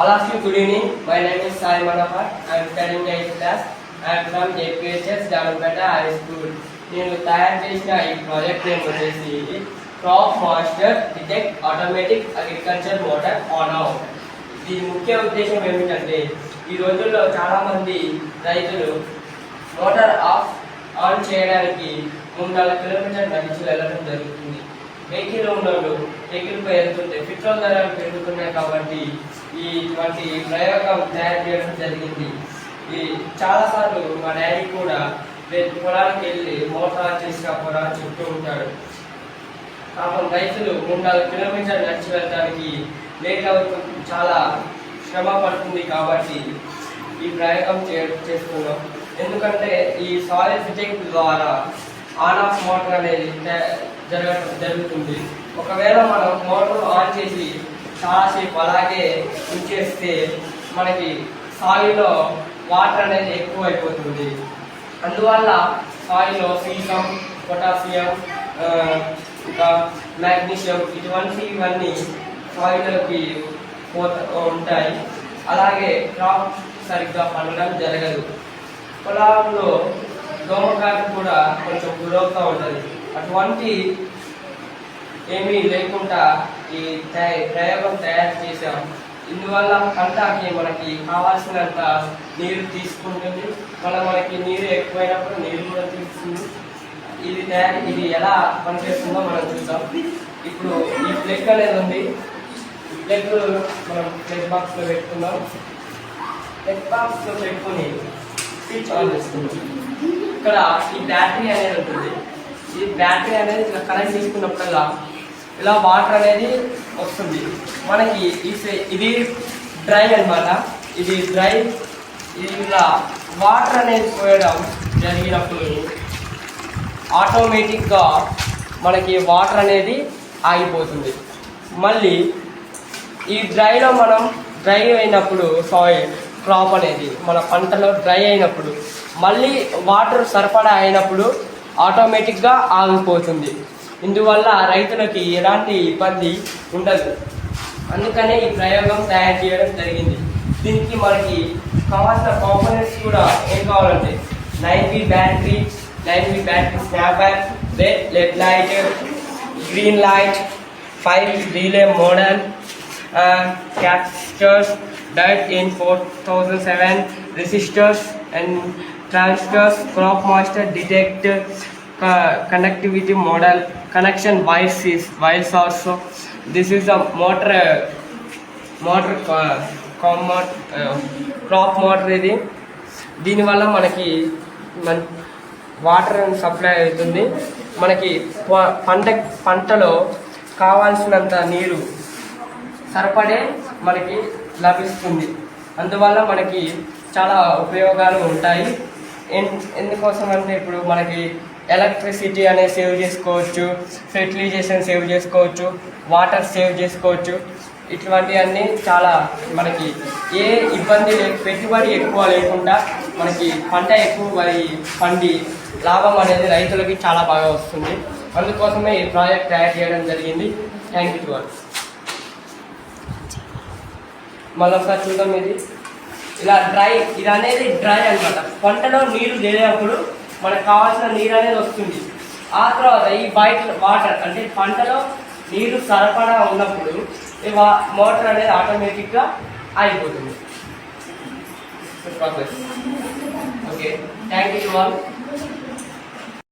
All of you, good evening. My name is Sai Manohar. I am studying 8th class. I am from JPHS High School. నేను తయారు చేసిన ఈ project name వచ్చేసి crop master detect automatic agriculture motor on off దీని ముఖ్య ఉద్దేశం ఏమిటంటే ఈ రోజుల్లో చాలామంది రైతులు మోటార్ ఆఫ్ ఆన్ చేయడానికి మూడు నాలుగు కిలోమీటర్ నడిచి వెళ్ళడం జరుగుతుంది వెహికల్ ఉన్నోళ్ళు వెహికల్ పై వెళ్తుంటే పెట్రోల్ ధరలు పెరుగుతున్నాయి కాబట్టి ఈ ఇటువంటి ప్రయోగం తయారు చేయడం జరిగింది. ఈ చాలాసార్లు మా డాడీ కూడా రేపు పొలానికి వెళ్ళి మోటార్ తీసుకపోరా చెప్తూ ఉంటాడు. పాపం రైతులు మూడు నాలుగు కిలోమీటర్లు నడిచి వెళ్ళడానికి లేట్ అవుతుంది చాలా శ్రమ పడుతుంది కాబట్టి ఈ ప్రయోగం చే చేస్తున్నాం. ఎందుకంటే ఈ సాయిల్ ఫిటింగ్ ద్వారా ఆన్ ఆఫ్ మోటార్ అనేది జరగటం జరుగుతుంది. ఒకవేళ మనం మోటార్ ఆన్ చేసి చాలాసేపు అలాగే ఉంచేస్తే మనకి సాయిలో వాటర్ అనేది ఎక్కువ అయిపోతుంది అందువల్ల సాయిలో సీసం పొటాషియం ఇంకా మ్యాగ్నీషియం ఇటువంటి ఇవన్నీ సాయిలోకి పోత ఉంటాయి. అలాగే క్రాప్ సరిగ్గా పండడం జరగదు. పొలాల్లో దోమకాటు కూడా కొంచెం గురవుతూ ఉంటుంది. అటువంటి ఏమీ లేకుండా ఈ తయ- ప్రయోగం తయారు చేసాం ఇందువల్ల పంటకి మనకి కావాల్సినంత నీరు తీసుకుంటుంది. మళ్ళీ మనకి నీరు ఎక్కువైనప్పుడు నీరు కూడా తీస్తుంది ఇది తయారు ఇది ఎలా పనిచేస్తుందో మనం చూద్దాం. ఇప్పుడు ఈ ప్లెగ్ అనేది ఉంది. ఈ మనం ప్లెగ్ బాక్స్లో పెట్టుకుందాం. ప్లెగ్ బాక్స్లో పెట్టుకొని స్విచ్ ఆన్ చేసుకుంటుంది ఇక్కడ ఈ బ్యాటరీ అనేది ఉంటుంది. ఈ బ్యాటరీ అనేది ఇలా కనెక్ట్ తీసుకున్నప్పుడల్లా ఇలా వాటర్ అనేది వస్తుంది. మనకి ఈ ఇది డ్రై అన్నమాట. ఇది డ్రై ఇది ఇలా వాటర్ అనేది పోయడం జరిగినప్పుడు ఆటోమేటిక్గా మనకి వాటర్ అనేది ఆగిపోతుంది. మళ్ళీ ఈ డ్రైలో మనం డ్రై అయినప్పుడు సాయిల్ క్రాప్ అనేది మన పంటలో డ్రై అయినప్పుడు మళ్ళీ వాటర్ సరఫరా అయినప్పుడు ఆటోమేటిక్గా ఆగిపోతుంది. ఇందువల్ల రైతులకి ఎలాంటి ఇబ్బంది ఉండదు. అందుకనే ఈ ప్రయోగం తయారు చేయడం జరిగింది. దీనికి మనకి కావాల్సిన కాంపోనెంట్స్ కూడా ఏం కావాలంటే nine B battery nine B battery snapper red LED light green light five relay model captures died in 4007 resistors and transistors crop master detect uh, connectivity model connection wires is wires also this is a motor uh, motor uh, com uh, crop motor ఇది దీనివల్ల మనకి మన water supply అవుతుంది మనకి పంట పంటలో కావాల్సినంత నీరు సరిపడే మనకి లభిస్తుంది. అందువల్ల మనకి చాలా ఉపయోగాలు ఉంటాయి. ఎన్- ఎందుకోసం అంటే ఇప్పుడు మనకి ఎలక్ట్రిసిటీ అనేది సేవ్ చేసుకోవచ్చు ఫెర్టిలైజేషన్ సేవ్ చేసుకోవచ్చు వాటర్ సేవ్ చేసుకోవచ్చు. ఇటువంటివన్నీ చాలా మనకి ఏ ఇబ్బంది లే పెట్టుబడి ఎక్కువ లేకుండా మనకి పంట ఎక్కువ మరి పండి లాభం అనేది రైతులకి చాలా బాగా వస్తుంది. అందుకోసమే ఈ ప్రాజెక్ట్ తయారు చేయడం జరిగింది. థ్యాంక్ యూ టు మళ్ళీ ఒకసారి చూద్దాం ఇది. ఇలా డ్రై ఇది అనేది డ్రై అన్నమాట. పంటలో నీరు లేనప్పుడు మనకు కావాల్సిన నీరు అనేది వస్తుంది. ఆ తర్వాత ఈ బయట వాటర్ అంటే పంటలో నీరు సరఫరా ఉన్నప్పుడు ఈ మోటార్ అనేది ఆటోమేటిక్గా ఆగిపోతుంది. Process okay thank you all